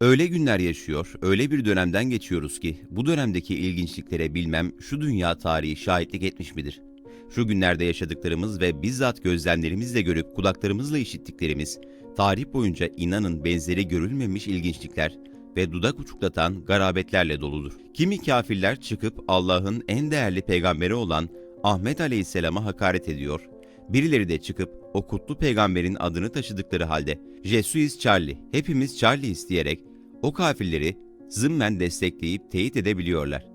Öyle günler yaşıyor, öyle bir dönemden geçiyoruz ki bu dönemdeki ilginçliklere bilmem şu dünya tarihi şahitlik etmiş midir? Şu günlerde yaşadıklarımız ve bizzat gözlemlerimizle görüp kulaklarımızla işittiklerimiz, tarih boyunca inanın benzeri görülmemiş ilginçlikler ve dudak uçuklatan garabetlerle doludur. Kimi kafirler çıkıp Allah'ın en değerli peygamberi olan Ahmet Aleyhisselam'a hakaret ediyor, Birileri de çıkıp o kutlu peygamberin adını taşıdıkları halde Jesuis Charlie, hepimiz Charlie'yiz diyerek o kafirleri zımmen destekleyip teyit edebiliyorlar.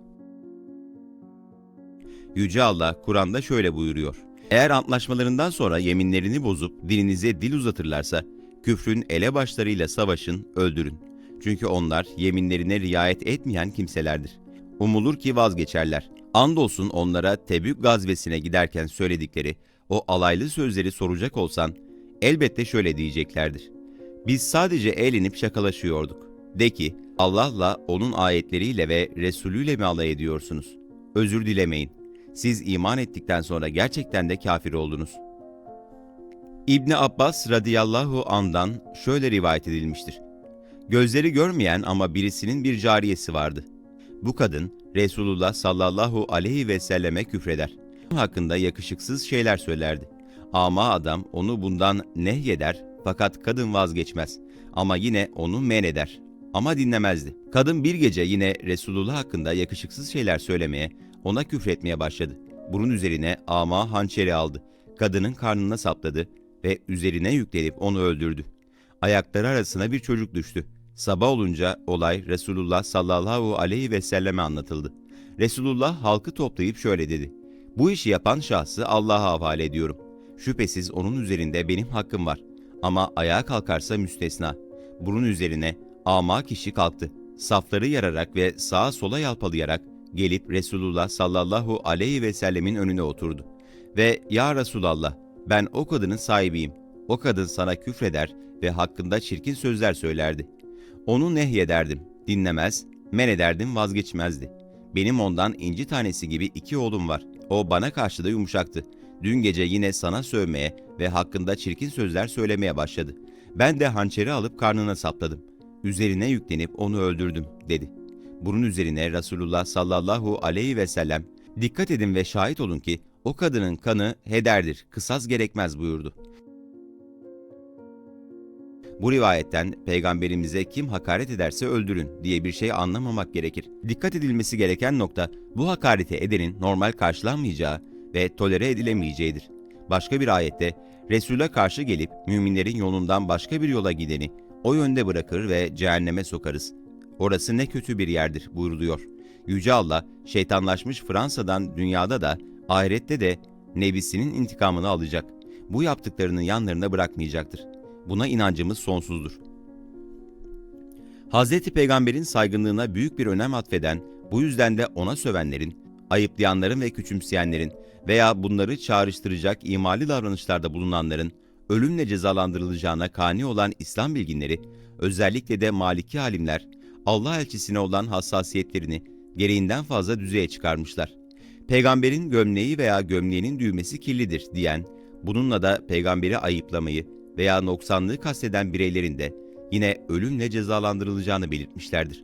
Yüce Allah Kur'an'da şöyle buyuruyor. Eğer antlaşmalarından sonra yeminlerini bozup dilinize dil uzatırlarsa küfrün elebaşlarıyla savaşın, öldürün. Çünkü onlar yeminlerine riayet etmeyen kimselerdir. Umulur ki vazgeçerler. Andolsun onlara Tebük gazvesine giderken söyledikleri o alaylı sözleri soracak olsan elbette şöyle diyeceklerdir. Biz sadece eğlenip şakalaşıyorduk. De ki Allah'la onun ayetleriyle ve Resulüyle mi alay ediyorsunuz? Özür dilemeyin. Siz iman ettikten sonra gerçekten de kafir oldunuz. İbni Abbas radıyallahu andan şöyle rivayet edilmiştir. Gözleri görmeyen ama birisinin bir cariyesi vardı. Bu kadın Resulullah sallallahu aleyhi ve selleme küfreder. Hakkında yakışıksız şeyler söylerdi. Ama adam onu bundan nehyeder fakat kadın vazgeçmez. Ama yine onu men eder. Ama dinlemezdi. Kadın bir gece yine Resulullah hakkında yakışıksız şeyler söylemeye, ona küfretmeye başladı. Bunun üzerine ama hançeri aldı. Kadının karnına sapladı ve üzerine yüklenip onu öldürdü. Ayakları arasına bir çocuk düştü. Sabah olunca olay Resulullah sallallahu aleyhi ve selleme anlatıldı. Resulullah halkı toplayıp şöyle dedi. Bu işi yapan şahsı Allah'a havale ediyorum. Şüphesiz onun üzerinde benim hakkım var. Ama ayağa kalkarsa müstesna. Bunun üzerine ama kişi kalktı. Safları yararak ve sağa sola yalpalayarak gelip Resulullah sallallahu aleyhi ve sellemin önüne oturdu. Ve ya Resulallah ben o kadının sahibiyim. O kadın sana küfreder ve hakkında çirkin sözler söylerdi. Onu nehyederdim, dinlemez, men ederdim vazgeçmezdi. Benim ondan inci tanesi gibi iki oğlum var. O bana karşı da yumuşaktı. Dün gece yine sana sövmeye ve hakkında çirkin sözler söylemeye başladı. Ben de hançeri alıp karnına sapladım. Üzerine yüklenip onu öldürdüm, dedi. Bunun üzerine Resulullah sallallahu aleyhi ve sellem, dikkat edin ve şahit olun ki o kadının kanı hederdir, kısas gerekmez buyurdu. Bu rivayetten peygamberimize kim hakaret ederse öldürün diye bir şey anlamamak gerekir. Dikkat edilmesi gereken nokta bu hakareti edenin normal karşılanmayacağı ve tolere edilemeyeceğidir. Başka bir ayette Resul'e karşı gelip müminlerin yolundan başka bir yola gideni o yönde bırakır ve cehenneme sokarız. Orası ne kötü bir yerdir buyuruluyor. Yüce Allah şeytanlaşmış Fransa'dan dünyada da ahirette de nebisinin intikamını alacak. Bu yaptıklarını yanlarına bırakmayacaktır. Buna inancımız sonsuzdur. Hazreti Peygamber'in saygınlığına büyük bir önem atfeden, bu yüzden de ona sövenlerin, ayıplayanların ve küçümseyenlerin veya bunları çağrıştıracak imali davranışlarda bulunanların ölümle cezalandırılacağına kani olan İslam bilginleri, özellikle de Maliki alimler, Allah elçisine olan hassasiyetlerini gereğinden fazla düzeye çıkarmışlar. Peygamberin gömleği veya gömleğinin düğmesi kirlidir diyen, bununla da peygamberi ayıplamayı veya noksanlığı kasteden bireylerin de yine ölümle cezalandırılacağını belirtmişlerdir.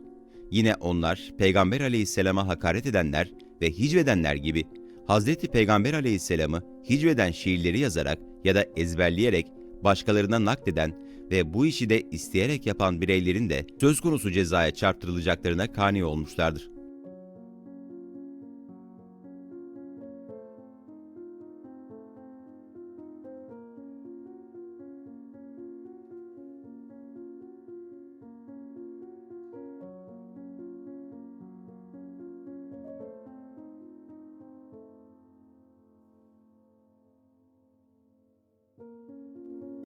Yine onlar Peygamber aleyhisselama hakaret edenler ve hicvedenler gibi Hazreti Peygamber aleyhisselamı hicveden şiirleri yazarak ya da ezberleyerek başkalarına nakleden ve bu işi de isteyerek yapan bireylerin de söz konusu cezaya çarptırılacaklarına kani olmuşlardır.